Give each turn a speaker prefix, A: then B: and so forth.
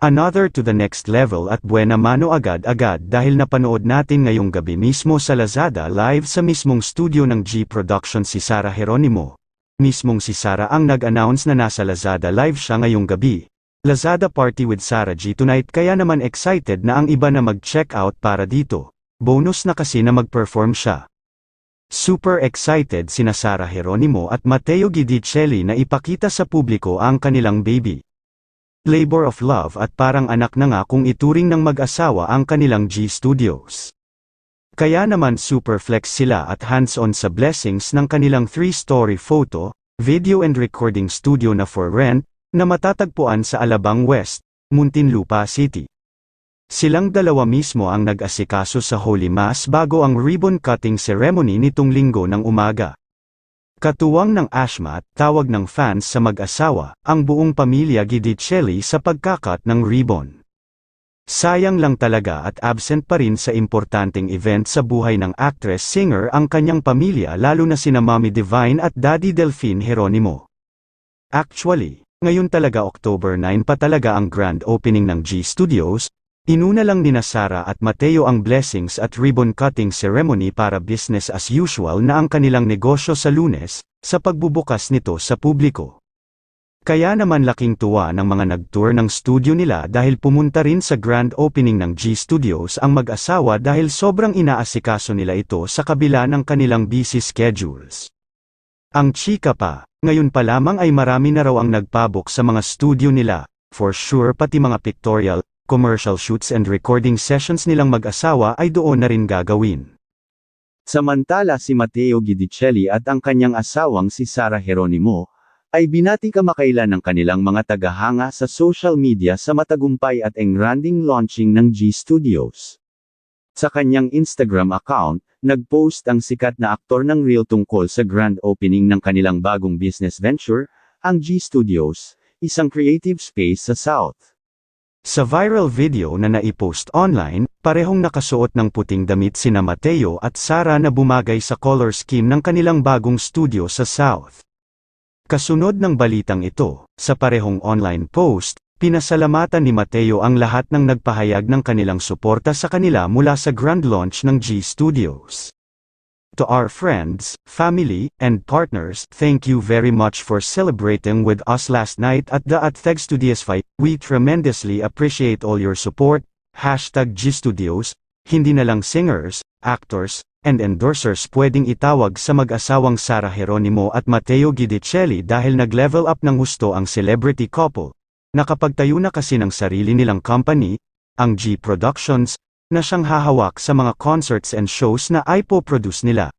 A: Another to the next level at buena mano agad-agad dahil napanood natin ngayong gabi mismo sa Lazada live sa mismong studio ng G Production si Sara Geronimo. Mismong si Sara ang nag-announce na nasa Lazada live siya ngayong gabi. Lazada party with Sara G tonight kaya naman excited na ang iba na mag-check out para dito. Bonus na kasi na mag-perform siya. Super excited sina Sara Geronimo at Matteo Guidicelli na ipakita sa publiko ang kanilang baby. Labor of love at parang anak na nga kung ituring ng mag-asawa ang kanilang G Studios. Kaya naman super flex sila at hands-on sa blessings ng kanilang 3-story photo, video and recording studio na for rent, na matatagpuan sa Alabang West, Muntinlupa City. Silang dalawa mismo ang nag-asikaso sa Holy Mass bago ang ribbon cutting ceremony nitong linggo ng umaga. Katuwang ng Ashmat, tawag ng fans sa mag-asawa, ang buong pamilya Gidicelli sa pagkakat ng ribbon. Sayang lang talaga at absent pa rin sa importanteng event sa buhay ng actress-singer ang kanyang pamilya lalo na sina Mommy Divine at Daddy Delphine Geronimo. Actually, ngayon talaga October 9 pa talaga ang grand opening ng G Studios, Inuna lang nina Sara at Mateo ang blessings at ribbon cutting ceremony para business as usual na ang kanilang negosyo sa lunes, sa pagbubukas nito sa publiko. Kaya naman laking tuwa ng mga nag-tour ng studio nila dahil pumunta rin sa grand opening ng G Studios ang mag-asawa dahil sobrang inaasikaso nila ito sa kabila ng kanilang busy schedules. Ang chika pa, ngayon pa lamang ay marami na raw ang nagpabok sa mga studio nila, for sure pati mga pictorial, commercial shoots and recording sessions nilang mag-asawa ay doon na rin gagawin.
B: Samantala si Matteo Guidicelli at ang kanyang asawang si Sara Geronimo, ay binati kamakailan ng kanilang mga tagahanga sa social media sa matagumpay at engranding launching ng G Studios. Sa kanyang Instagram account, nag-post ang sikat na aktor ng Real tungkol sa grand opening ng kanilang bagong business venture, ang G Studios, isang creative space sa South.
A: Sa viral video na naipost online, parehong nakasuot ng puting damit sina Mateo at Sara na bumagay sa color scheme ng kanilang bagong studio sa South. Kasunod ng balitang ito, sa parehong online post, pinasalamatan ni Mateo ang lahat ng nagpahayag ng kanilang suporta sa kanila mula sa grand launch ng G Studios. To our friends, family, and partners, thank you very much for celebrating with us last night at the Attheg Studios fight. We tremendously appreciate all your support. Hashtag G Studios, hindi na lang singers, actors, and endorsers pwedeng itawag sa mag-asawang Sara Geronimo at Matteo Guidicelli dahil nag-level up ng husto ang celebrity couple. Nakapagtayo na kasi ng sarili nilang company, ang G Productions, na siyang hahawak sa mga concerts and shows na ipo-produce nila.